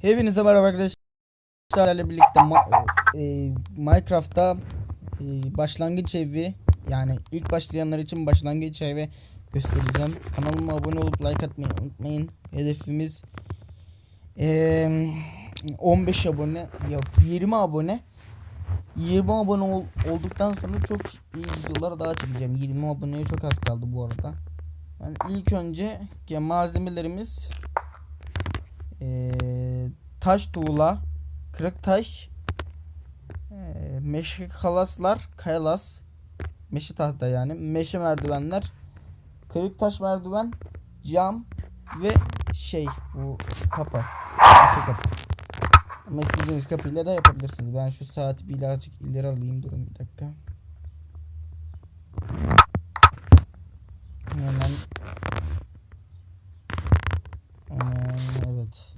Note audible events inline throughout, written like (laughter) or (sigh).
Hepinize merhaba arkadaşlar. Sizlerle birlikte e, Minecraft'ta e, başlangıç evi yani ilk başlayanlar için başlangıç evi göstereceğim. Kanalıma abone olup like atmayı unutmayın. Hedefimiz e, 15 abone yok 20 abone. 20 abone ol- olduktan sonra çok iyi videolar daha çekeceğim. 20 aboneye çok az kaldı bu arada. Yani ilk önce malzemelerimiz eee, taş tuğla, kırık taş, eee, meşe kalaslar, kayalas, meşe tahta yani, meşe merdivenler, kırık taş merdiven, cam ve şey bu kapı. Meşe kapı. Ama istediğiniz kapıyla da yapabilirsiniz. Ben şu saati birazcık ileri alayım. Durun bir dakika. Hemen, evet.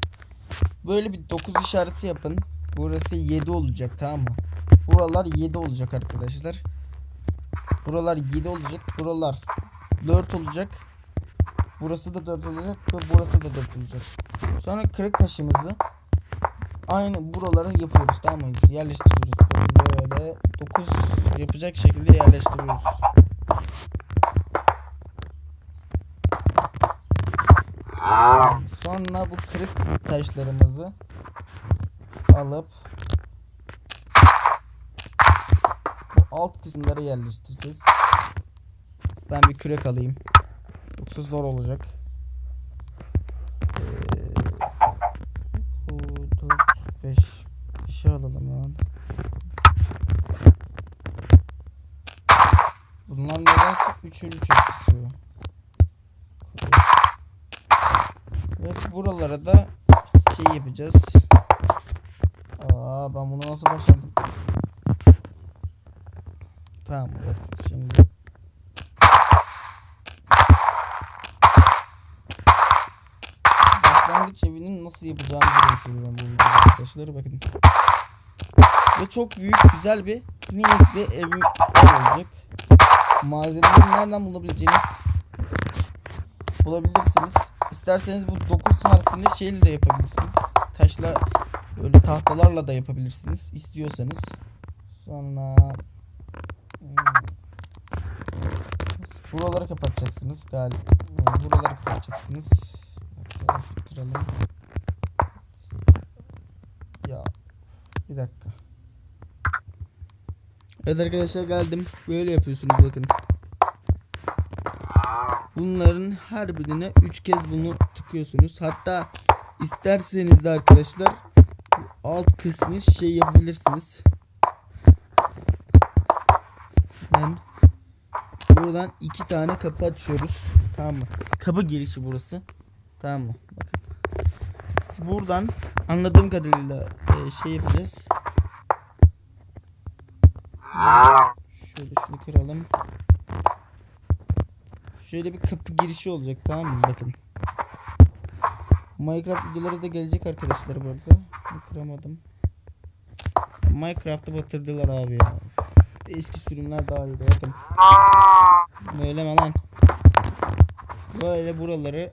Böyle bir 9 işareti yapın. Burası 7 olacak tamam mı? Buralar 7 olacak arkadaşlar. Buralar 7 olacak. Buralar 4 olacak. Burası da 4 olacak ve burası da 4 olacak. Sonra kırık taşımızı aynı buralara yapıyoruz tamam mı? Yerleştiriyoruz. Böyle 9 yapacak şekilde yerleştiriyoruz. Sonra bu kırık taşlarımızı alıp bu alt kısımlara yerleştireceğiz. Ben bir kürek alayım. Yoksa zor olacak. Ee, bu 4 5 bir şey alalım ya. Bunlar nedense üçünü çok istiyor. Ve buralara da şey yapacağız. Aa ben bunu nasıl başardım? Tamam bak şimdi. Başlangıç evinin nasıl yapacağımızı gösteriyorum bu videoda arkadaşlar bakın. Ve çok büyük güzel bir minik bir ev olacak. Malzemeleri nereden bulabileceğiniz bulabilirsiniz. İsterseniz bu 9 harfini şeyle de yapabilirsiniz. Taşlar böyle tahtalarla da yapabilirsiniz istiyorsanız. Sonra hmm, buraları kapatacaksınız galiba. Buraları kapatacaksınız. Kıralım. Ya bir dakika. Evet arkadaşlar geldim. Böyle yapıyorsunuz bakın. Bunların her birine 3 kez bunu tıkıyorsunuz. Hatta isterseniz de arkadaşlar alt kısmı şey yapabilirsiniz. Ben buradan iki tane kapı açıyoruz. Tamam mı? Kapı girişi burası. Tamam mı? Bakın. Buradan anladığım kadarıyla e, şey yapacağız. Şöyle şunu kıralım. Şöyle bir kapı girişi olacak tamam mı? Bakın. Minecraft videoları da gelecek arkadaşlar bu arada. Kıramadım. Minecraft'ı batırdılar abi ya. Eski sürümler daha iyiydi bakın. Böyle mi lan? Böyle buraları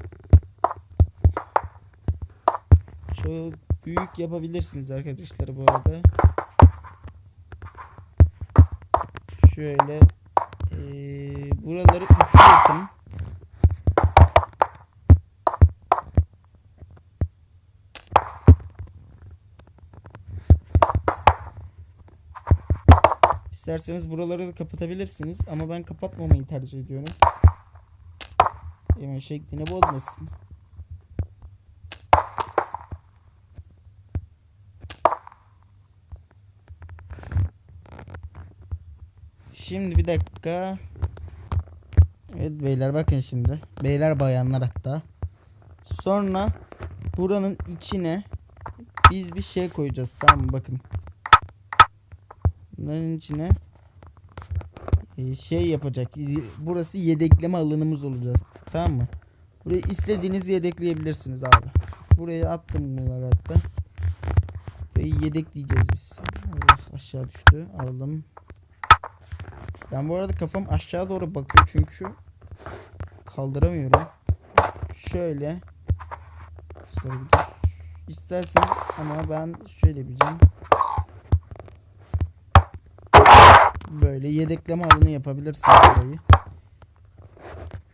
çok büyük yapabilirsiniz arkadaşlar bu arada. Şöyle eee, buraları üçlü yapın. İsterseniz buraları da kapatabilirsiniz ama ben kapatmamayı tercih ediyorum. Hemen şeklini bozmasın. Şimdi bir dakika. Evet beyler bakın şimdi. Beyler bayanlar hatta. Sonra buranın içine biz bir şey koyacağız tamam mı bakın. Bunların içine e, şey yapacak. Burası yedekleme alanımız olacak. Tamam mı? Burayı istediğinizi yedekleyebilirsiniz abi. Buraya attım bunları hatta. Burayı yedekleyeceğiz biz. Aşağı düştü. Alalım. Ben bu arada kafam aşağı doğru bakıyor çünkü kaldıramıyorum. Şöyle. İsterseniz ama ben şöyle yapacağım. Böyle yedekleme alanı yapabilirsiniz burayı.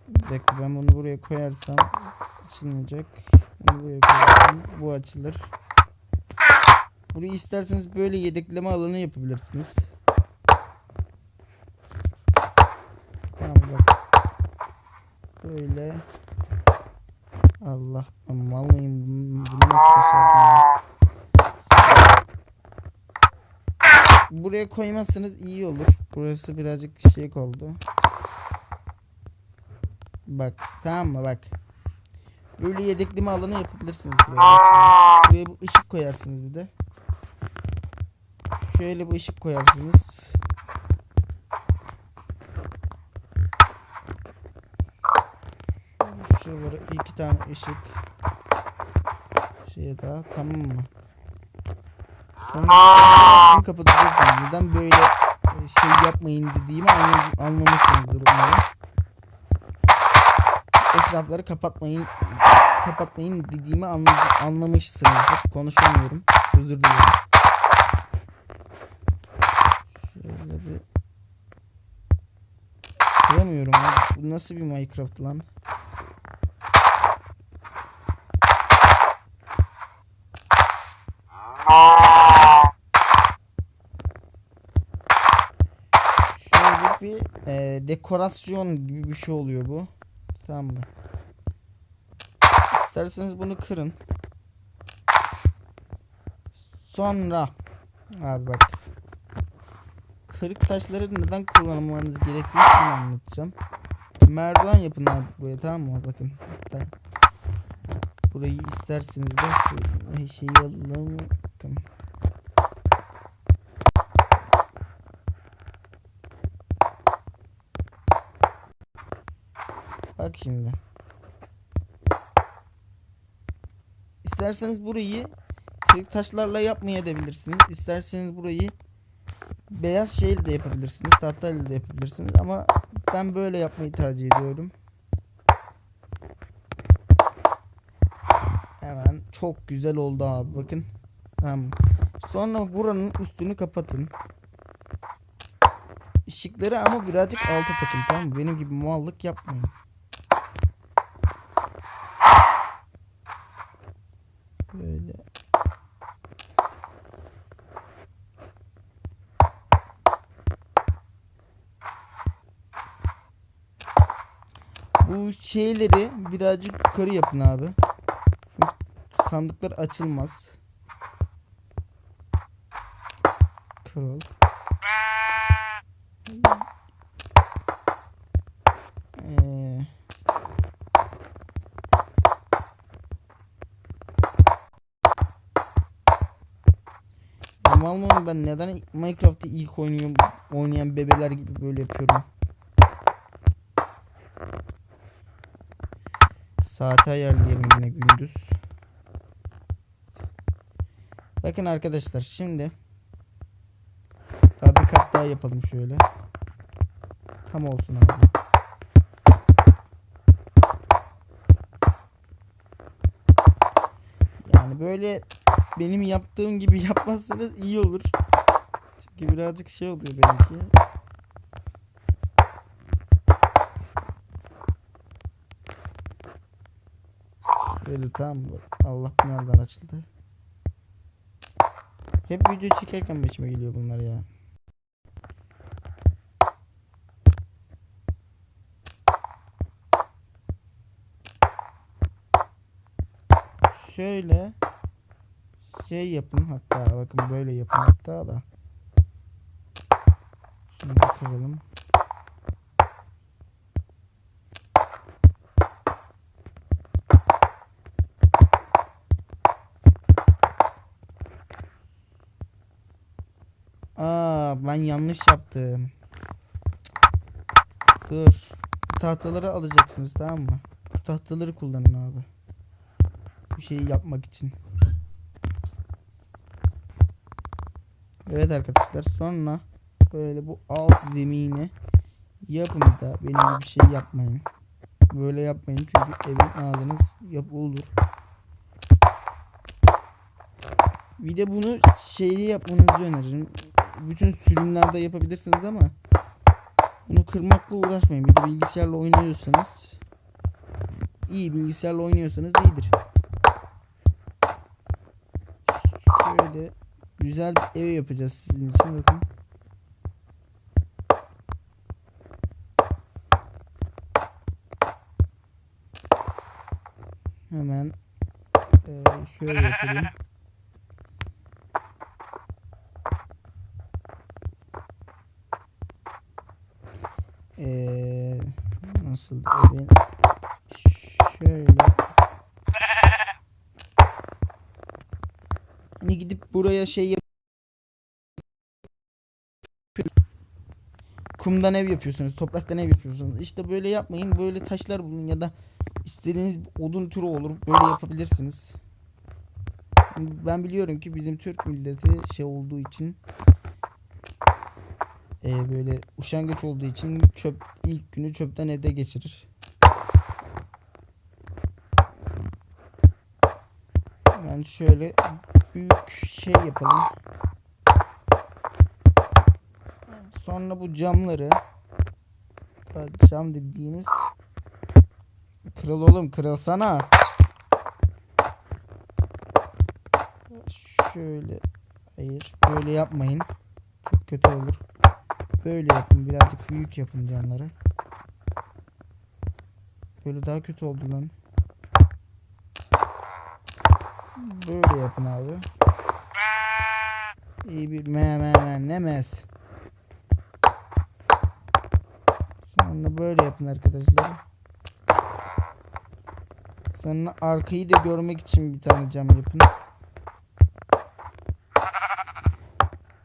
Bir dakika ben bunu buraya koyarsam açılmayacak. Bunu buraya koyarsam bu açılır. Burayı isterseniz böyle yedekleme alanı yapabilirsiniz. Tamam bak. Böyle. Allah ben? Bunu nasıl başardım ya? Buraya koymazsanız iyi olur. Burası birazcık şey oldu. Bak tamam mı bak. Böyle yedekleme alanı yapabilirsiniz buraya. Buraya bu ışık koyarsınız bir de. Şöyle bu ışık koyarsınız. Şuralara iki tane ışık. Şeye daha tamam mı? Sonra kapatacaksınız. Neden böyle e, şey yapmayın dediğimi anla- anlamışsınızdır umarım. Etrafları kapatmayın kapatmayın dediğimi anla- anlamışsınızdır. Konuşamıyorum. Özür dilerim. Şöyle bir Koyamıyorum abi. Bu nasıl bir Minecraft lan? Dekorasyon gibi bir şey oluyor bu. Tamam mı? İsterseniz bunu kırın. Sonra abi bak. Kırık taşları neden kullanmanız gerektiğini şimdi anlatacağım. Merdiven yapın abi buraya tamam mı? Bakın. Burayı isterseniz de şu şeyi alalım. Bakın. Bak şimdi. İsterseniz burayı kırık taşlarla yapmayabilirsiniz. İsterseniz burayı beyaz şeyle de yapabilirsiniz. Tahtayla da yapabilirsiniz. Ama ben böyle yapmayı tercih ediyorum. Hemen çok güzel oldu abi bakın. Sonra buranın üstünü kapatın. Işıkları ama birazcık alta takın tamam? Benim gibi mallık yapmayın. Böyle. Bu şeyleri birazcık yukarı yapın abi. Çünkü sandıklar açılmaz. Kral. Ee, Mal mıyım ben neden Minecraft'ı ilk oynuyorum oynayan bebeler gibi böyle yapıyorum. Saati ayarlayalım yine gündüz. Bakın arkadaşlar şimdi daha bir kat daha yapalım şöyle. Tam olsun abi. Yani böyle benim yaptığım gibi (laughs) yapmazsanız iyi olur. Çünkü birazcık şey oluyor benimki. Böyle tamam mı? Allah nereden açıldı? Hep video çekerken başıma geliyor bunlar ya. Şöyle şey yapın hatta bakın böyle yapın hatta da. Da kıralım. Ben yanlış yaptım. Dur. Tahtaları alacaksınız tamam mı? Bu tahtaları kullanın abi. Bu şeyi yapmak için. Evet arkadaşlar sonra böyle bu alt zemini yapın da benim bir şey yapmayın. Böyle yapmayın çünkü evin ağzınız yap olur. Bir de bunu şeyli yapmanızı öneririm. Bütün sürümlerde yapabilirsiniz ama bunu kırmakla uğraşmayın. Bir de bilgisayarla oynuyorsanız iyi bilgisayarla oynuyorsanız iyidir. Şöyle güzel bir ev yapacağız sizin için bakın. Hemen eee, şöyle yapalım. Eee nasıl evin şöyle Hani gidip buraya şey yap kumdan ev yapıyorsunuz, topraktan ev yapıyorsunuz. İşte böyle yapmayın. Böyle taşlar bulun ya da istediğiniz odun türü olur. Böyle yapabilirsiniz. Ben biliyorum ki bizim Türk milleti şey olduğu için e, böyle uşangaç olduğu için çöp ilk günü çöpten evde geçirir. Ben şöyle büyük şey yapalım. Sonra bu camları cam dediğimiz kırıl oğlum kırılsana. Şöyle hayır böyle yapmayın. Çok kötü olur. Böyle yapın birazcık büyük yapın camları. Böyle daha kötü oldu lan. Böyle yapın abi. İyi bir me me me ne mes. Sonra böyle yapın arkadaşlar. Sonra arkayı da görmek için bir tane cam yapın.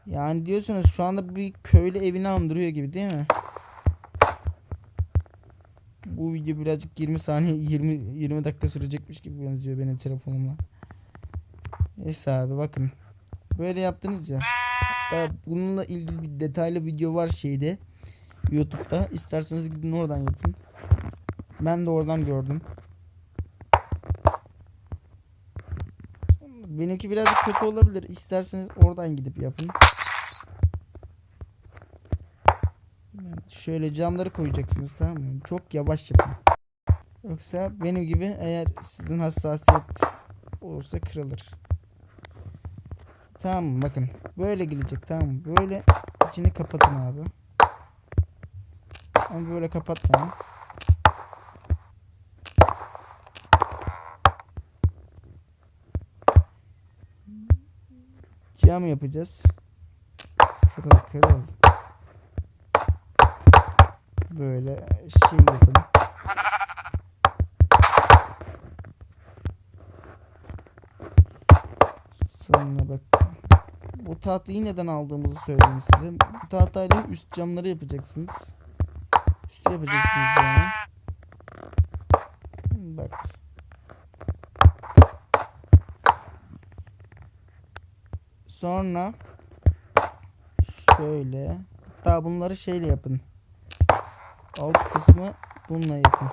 Yani diyorsunuz şu anda bir köylü evini andırıyor gibi değil mi? Bu video birazcık 20 saniye 20 20 dakika sürecekmiş gibi benziyor benim telefonumla. Neyse abi bakın. Böyle yaptınız ya. Hatta bununla ilgili bir detaylı video var şeyde. YouTube'da. İsterseniz gidin oradan yapın. Ben de oradan gördüm. Benimki birazcık kötü olabilir. İsterseniz oradan gidip yapın. Şöyle camları koyacaksınız tamam mı? Çok yavaş yapın. Yoksa benim gibi eğer sizin hassasiyet olursa kırılır. Tamam? Bakın. Böyle gelecek tamam? Böyle içini kapatın abi. Ama böyle kapatmayın. Cam yapacağız. Kırıl kırıl. Böyle şey yapalım. Sonra bak. Tahtayı neden aldığımızı söyleyeyim size. Bu tahtayla üst camları yapacaksınız. Üstü yapacaksınız yani. Bak. Sonra şöyle hatta bunları şeyle yapın. Alt kısmı bununla yapın.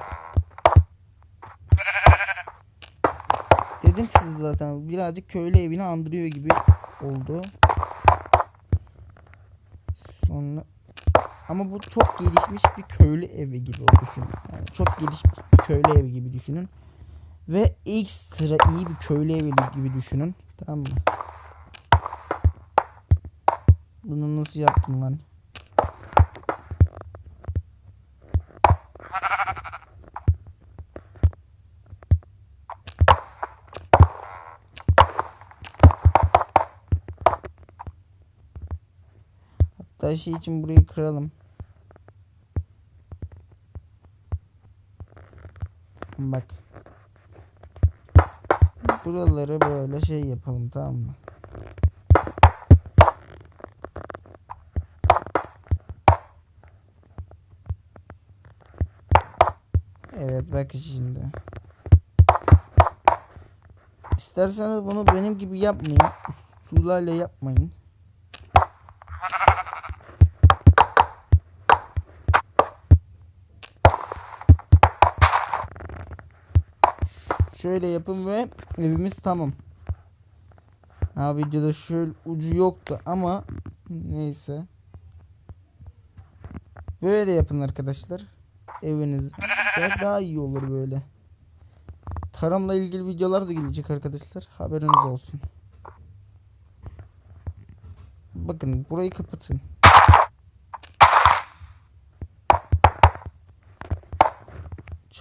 Dedim size zaten birazcık köylü evini andırıyor gibi oldu. Sonra ama bu çok gelişmiş bir köylü evi gibi düşünün. Yani çok gelişmiş bir köylü evi gibi düşünün. Ve ekstra iyi bir köylü evi gibi düşünün. Tamam mı? Bunu nasıl yaptım lan? Hatta şey için burayı kıralım. Bak. Buraları böyle şey yapalım tamam mı? Evet bak şimdi. İsterseniz bunu benim gibi yapmayın. Sularla yapmayın. Şöyle yapın ve evimiz tamam. Ha videoda şöyle ucu yoktu ama neyse. Böyle de yapın arkadaşlar. Eviniz (laughs) ve daha iyi olur böyle. Tarımla ilgili videolar da gelecek arkadaşlar. Haberiniz olsun. Bakın burayı kapatın.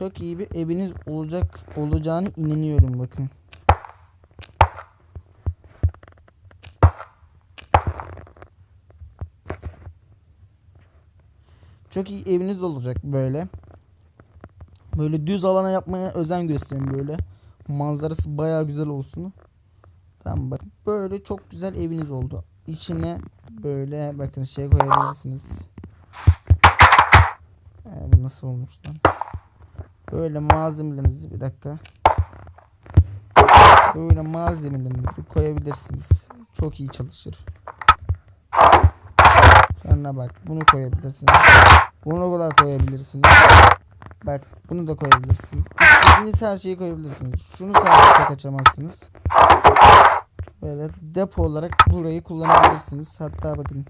Çok iyi bir eviniz olacak olacağını inanıyorum bakın. Çok iyi eviniz olacak böyle. Böyle düz alana yapmaya özen gösterin böyle. Manzarası baya güzel olsun. Tamam bak böyle çok güzel eviniz oldu. İçine böyle bakın şey koyabilirsiniz. Ee, bu nasıl olmuş lan? Böyle malzemelerinizi bir dakika. Böyle malzemelerinizi koyabilirsiniz. Çok iyi çalışır. Sonra bak bunu koyabilirsiniz. Bunu da koyabilirsiniz. Bak bunu da koyabilirsiniz. İstediğiniz her şeyi koyabilirsiniz. Şunu sadece tek açamazsınız. Böyle depo olarak burayı kullanabilirsiniz. Hatta bakın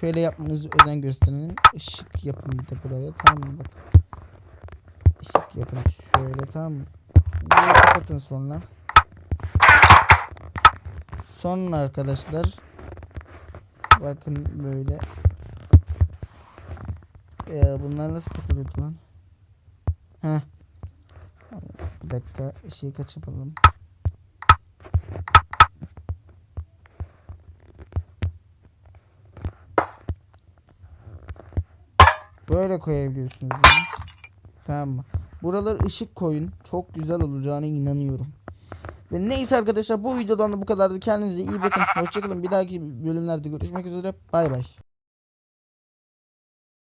şöyle yapmanızı özen gösterin. Işık yapın bir de buraya. Tamam mı? Bak. Yapın şöyle tamam mı? Burayı kapatın sonra. Sonra arkadaşlar bakın böyle ee, bunlar nasıl takılıyordu lan? Heh. Bir dakika ışığı kaçıralım. Böyle koyabiliyorsunuz bunu. Tamam mı? Buraları ışık koyun. Çok güzel olacağına inanıyorum. Ve neyse arkadaşlar bu videodan da bu kadardı. Kendinize iyi bakın. Hoşçakalın. Bir dahaki bölümlerde görüşmek üzere. Bay bay.